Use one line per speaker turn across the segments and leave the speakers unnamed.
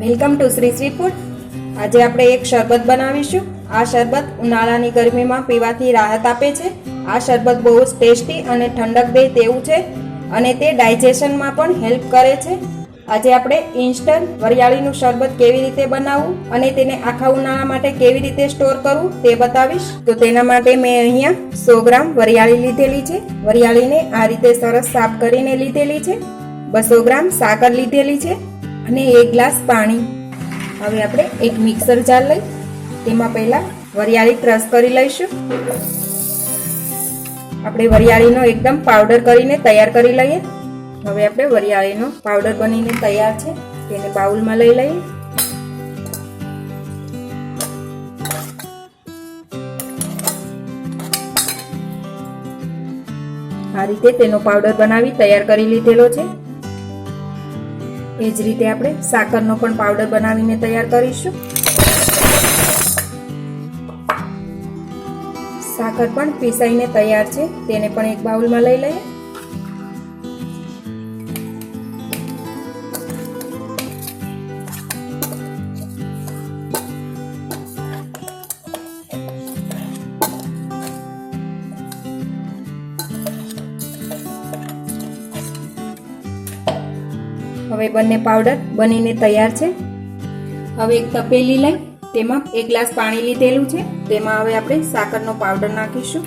Welcome to Shri Shri food આજે આપણે એક શરબત બનાવીશું. આ શરબત ઉનાળાની ગરમીમાં પીવાથી રાહત આપે છે. આ શરબત બહુ જ ટેસ્ટી અને ઠંડક દે તેવું છે અને તે ડાયજેશનમાં પણ હેલ્પ કરે છે. આજે આપણે ઇન્સ્ટન્ટ વરિયાળીનું શરબત કેવી રીતે બનાવવું અને તેને આખા ઉનાળા માટે કેવી રીતે સ્ટોર કરવું તે બતાવીશ. તો તેના માટે મેં અહીંયા સો ગ્રામ વરિયાળી લીધેલી છે. વરિયાળીને આ રીતે સરસ સાફ કરીને લીધેલી છે. બસો ગ્રામ સાકર લીધેલી છે. અને એક ગ્લાસ પાણી. હવે આપણે એક મિક્સર જાર લઈ, તેમાં પહેલા વરિયાળી ક્રશ કરી લઈશું. આપણે વરિયાળીનો એકદમ પાવડર કરીને તૈયાર કરી લઈએ. હવે આપણે વરિયાળીનો પાવડર બનીને તૈયાર છે, તેને બાઉલમાં લઈ લઈએ. આ રીતે તેનો પાવડર બનાવી તૈયાર કરી લીધેલો છે. એ જ રીતે આપણે સાકરનો પણ પાવડર બનાવીને તૈયાર કરીશું. સાકર પણ પીસાઈને તૈયાર છે. તેને પણ એક બાઉલમાં લઈ લઈએ. હવે બંને પાવડર બનીને તૈયાર છે. હવે એક તપેલી લઈ, તેમાં એક ગ્લાસ પાણી લીધેલું છે. તેમાં હવે આપણે સાકરનો પાવડર નાખીશું.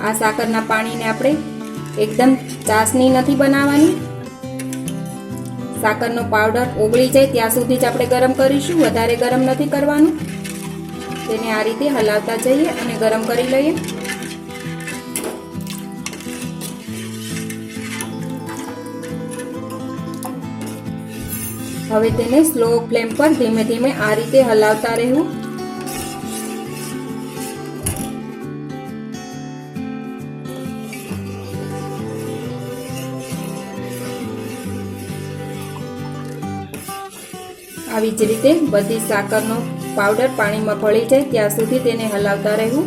આ સાકરના પાણીને આપણે એકદમ ચાસણી નથી બનાવવાની. સાકરનો પાવડર ઓગળી જાય ત્યાં સુધી જ આપણે ગરમ કરીશું. વધારે ગરમ નથી કરવાનું. તેને આ રીતે હલાવતા જઈએ અને ગરમ કરી લઈએ. હવે તેને સ્લો ફ્લેમ પર ધીમે ધીમે આ રીતે હલાવતા રહેવું. આવી જ રીતે બધી સાકરનો પાવડર પાણીમાં ભળી જાય ત્યાં સુધી તેને હલાવતા રહેવું.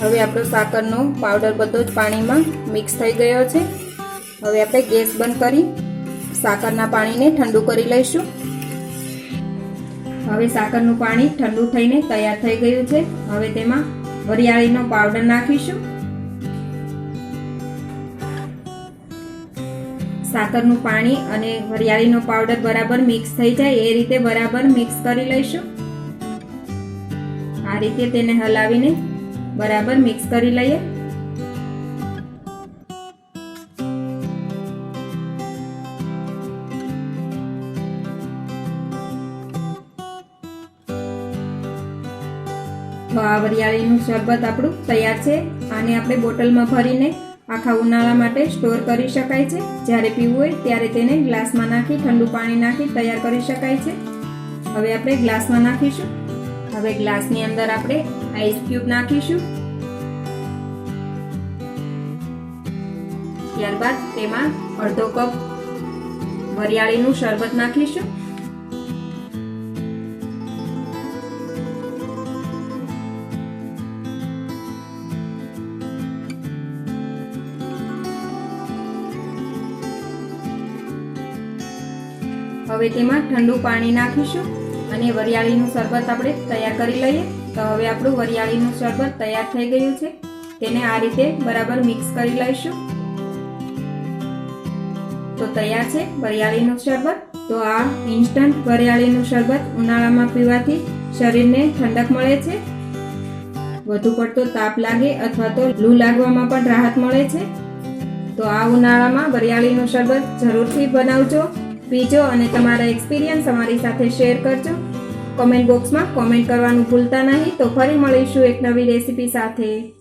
હવે આપણો સાકરનો પાવડર બધો જ પાણીમાં મિક્સ થઈ ગયો છે. હવે આપણે ગેસ બંધ કરી સાકરના પાણીને ઠંડુ કરી લઈશું. હવે સાકરનું પાણી ઠંડુ થઈને તૈયાર થઈ ગયું છે. હવે તેમાં વરિયાળીનો પાવડર નાખીશું. સાકરનું પાણી અને વરિયાળીનો પાવડર બરાબર મિક્સ થઈ જાય એ રીતે બરાબર મિક્સ કરી લઈશું. આ રીતે તેને હલાવીને બરાબર મિક્સ કરી લઈએ. તો આ વરિયાળીનું શરબત આપણું તૈયાર છે. આને આપણે બોટલમાં ભરીને આખા ઉનાળા માટે સ્ટોર કરી શકાય છે. જ્યારે પીવું હોય ત્યારે તેને ગ્લાસમાં નાખી ઠંડુ પાણી નાખી તૈયાર કરી શકાય છે. હવે આપણે ગ્લાસમાં નાખીશું. હવે ગ્લાસની અંદર આપણે આઈસ ક્યુબ નાખીશું. ત્યારબાદ તેમાં અડધો કપ વરિયાળીનું શરબત નાખીશું. હવે તેમાં ઠંડુ પાણી નાખીશું અને વરિયાળીનું શરબત આપણે તૈયાર કરી લઈએ. તો હવે આપણું વરિયાળીનું શરબત તૈયાર થઈ ગયું છે. તેને આ રીતે બરાબર મિક્સ કરી લઈશું. તો તૈયાર છે વરિયાળીનું શરબત. તો આ ઇન્સ્ટન્ટ વરિયાળીનું શરબત ઉનાળામાં પીવાથી શરીરને ઠંડક મળે છે. વધુ પડતો તાપ લાગે અથવા તો લૂ લાગવામાં પણ રાહત મળે છે. તો આ ઉનાળામાં વરિયાળીનું શરબત જરૂરથી બનાવજો. પીજો અને તમારા એક્સપિરિયન્સ અમારી સાથે શેર કરજો. કોમેન્ટ બોક્સમાં કોમેન્ટ કરવાનું ભૂલતા નહીં. તો ફરી મળીશું એક નવી રેસીપી સાથે.